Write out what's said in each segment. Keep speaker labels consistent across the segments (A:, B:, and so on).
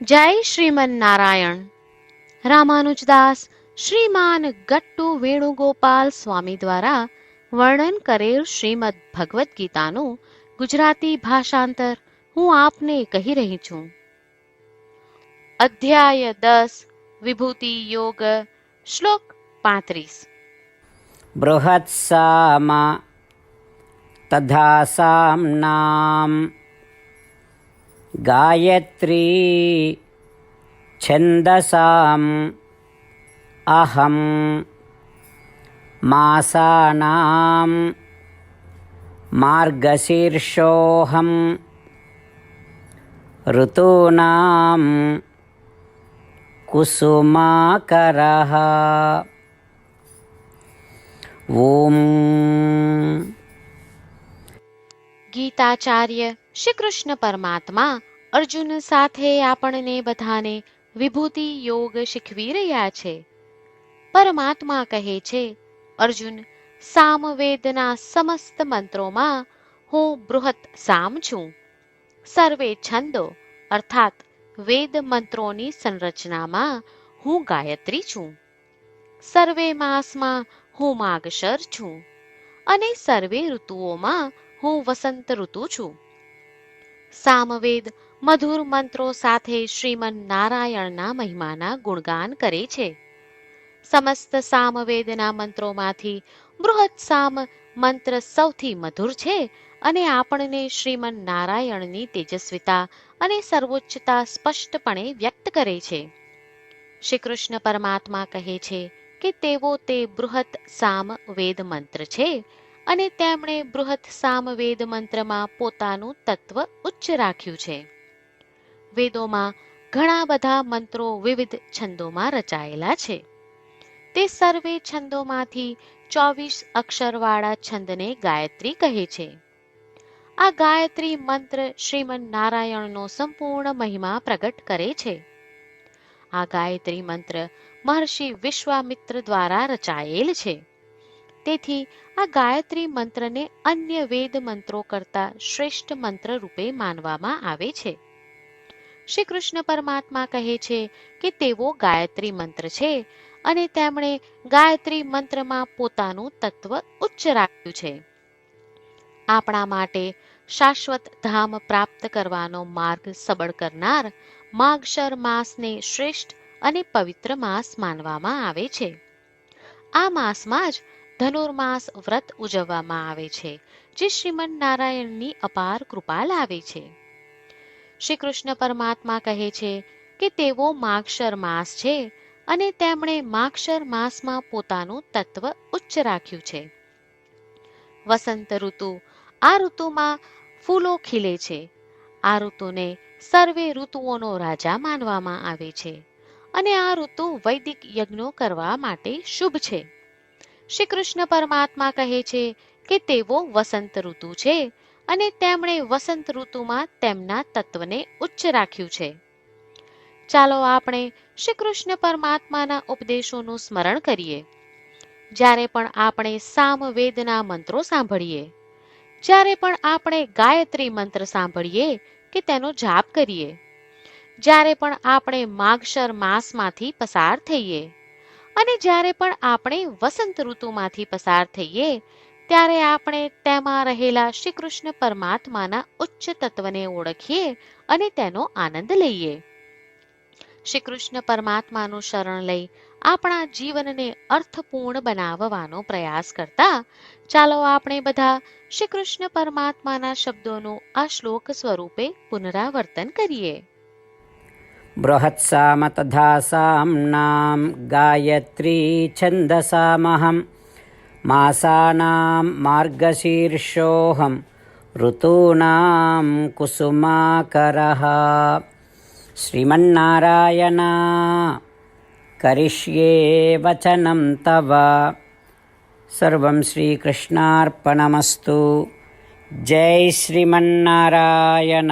A: જય શ્રીમન્નારાયણ. રામાનુજદાસ શ્રીમાન ગટ્ટુ વેણુગોપાલ સ્વામી દ્વારા વર્ણન કરેલ શ્રીમદ ભગવદ્ ગીતાનું ગુજરાતી ભાષાંતર હું આપને કહી રહી છું. અધ્યાય દસ, વિભૂતિ યોગ, શ્લોક પાંત્રીસ.
B: બૃહત્સામા તથા સામનામ गायत्री छन्दसाम् अहं मासानां मार्गशीर्षोऽहं ऋतूनां कुसुमाकरः। ॐ।
A: गीताचार्य શ્રી કૃષ્ણ પરમાત્મા અર્જુન સાથે આપણને બધાને વિભૂતિ યોગ શીખવી રહ્યા છે. પરમાત્મા કહે છે, અર્જુન સામવેદના સમસ્ત મંત્રોમાં હું બૃહત સામ છું. સર્વે છંદો, અર્થાત વેદ મંત્રોની સંરચનામાં હું ગાયત્રી છું. સર્વે માસમાં હું માગશર છું. અને સર્વે ઋતુઓમાં હું વસંત ઋતુ છું. સામવેદ મધુર મંત્રો સાથે શ્રીમન નારાયણના મહિમાના ગુણગાન કરે છે. સમસ્ત સામવેદના મંત્રોમાંથી બૃહદ સામ મંત્ર સૌથી મધુર છે અને આપણને શ્રીમન નારાયણની તેજસ્વીતા અને સર્વોચ્ચતા સ્પષ્ટપણે વ્યક્ત કરે છે. શ્રી કૃષ્ણ પરમાત્મા કહે છે કે તેઓ તે બૃહત સામ વેદ મંત્ર છે અને તેમણે બૃહત સામવેદ મંત્રમાં પોતાનું તત્વ ઉચ્ચ રાખ્યું છે. વેદોમાં ઘણા બધા મંત્રો વિવિધ છંદોમાં રચાયેલા છે. તે સર્વે છંદોમાંથી ચોવીસ અક્ષરવાળા છંદને ગાયત્રી કહે છે. આ ગાયત્રી મંત્ર શ્રીમન નારાયણનો સંપૂર્ણ મહિમા પ્રગટ કરે છે. આ ગાયત્રી મંત્ર મહર્ષિ વિશ્વામિત્ર દ્વારા રચાયેલ છે. તેથી આ ગાયત્રી મંત્રને અન્ય વેદ મંત્રો કરતા શ્રેષ્ઠ મંત્ર રૂપે માનવામાં આવે છે. શ્રી કૃષ્ણ પરમાત્મા કહે છે કે તેઓ ગાયત્રી મંત્ર છે અને તેમણે ગાયત્રી મંત્રમાં પોતાનું તત્વ ઉચ્ચ રાખ્યું છે. આપણા માટે શાશ્વત ધામ પ્રાપ્ત કરવાનો માર્ગ સબળ કરનાર માગશર માસને શ્રેષ્ઠ અને પવિત્ર માસ માનવામાં આવે છે. આ માસમાં જ ધનુર્માસ વ્રત ઉજવવામાં આવે છે, જે શ્રીમન નારાયણની અપાર કૃપા લાવે છે. શ્રી કૃષ્ણ પરમાત્મા કહે છે કે તેઓ માક્ષર માસ છે અને તેમણે માક્ષર માસમાં પોતાનું તત્વ ઉચ્ચ રાખ્યું છે. વસંત ઋતુ આ ઋતુમાં ફૂલો ખીલે છે. આ ઋતુને સર્વે ઋતુઓનો રાજા માનવામાં આવે છે અને આ ઋતુ વૈદિક યજ્ઞો કરવા માટે શુભ છે. શ્રી કૃષ્ણ પરમાત્મા કહે છે કે તેઓ વસંત ઋતુ છે અને તેમણે વસંત ઋતુમાં તેમના તત્વને ઉચ્ચ રાખ્યું છે. ચાલો આપણે શ્રી કૃષ્ણ પરમાત્માના ઉપદેશોનું સ્મરણ કરીએ. જ્યારે પણ આપણે સામવેદના મંત્રો સાંભળીએ, જ્યારે પણ આપણે ગાયત્રી મંત્ર સાંભળીએ કે તેનો જાપ કરીએ, જ્યારે પણ આપણે માગશર માસમાંથી પસાર થઈએ અને જ્યારે પણ આપણે વસંત ઋતુમાંથી પસાર થઈએ, ત્યારે આપણે તેમાં રહેલા શ્રી કૃષ્ણ પરમાત્માના ઉચ્ચ તત્વને ઓળખીએ અને તેનો આનંદ લઈએ. શ્રી કૃષ્ણ પરમાત્માનું શરણ લઈ આપણા જીવનને અર્થપૂર્ણ બનાવવાનો પ્રયાસ કરતા, ચાલો આપણે બધા શ્રી કૃષ્ણ પરમાત્માના શબ્દોનું આ શ્લોક સ્વરૂપે પુનરાવર્તન કરીએ.
B: बृहत्साम तथा साम्नां गायत्री छन्दसामहं मासानां मार्गशीर्षोऽहं ऋतूनां कुसुमाकरः श्रीमन्नारायण करिष्ये वचनं तव सर्वं श्रीकृष्णार्पणमस्तु जय श्रीमन्नारायण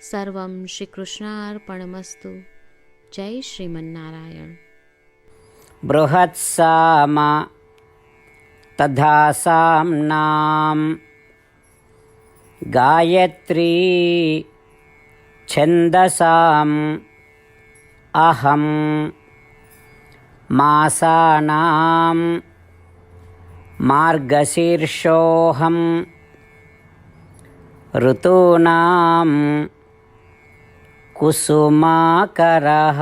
A: सर्वं श्रीकृष्णार्पणमस्तु। जय श्रीमन्नारायण।
B: बृहत्सामा तथा साम्नां गायत्री छन्दसाम् अहं मासानां मार्गशीर्षोऽहं ऋतूनां कुसुमाकरः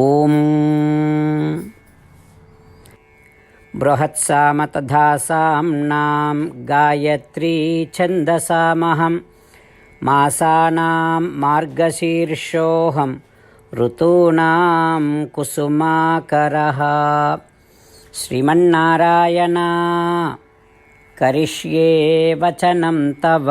B: ॐ बृहत्सामतधा साम्नां गायत्री छन्दसामहं मासानां मार्गशीर्षोऽहं ऋतूनां कुसुमाकरः श्रीमन्नारायण करिष्ये वचनं तव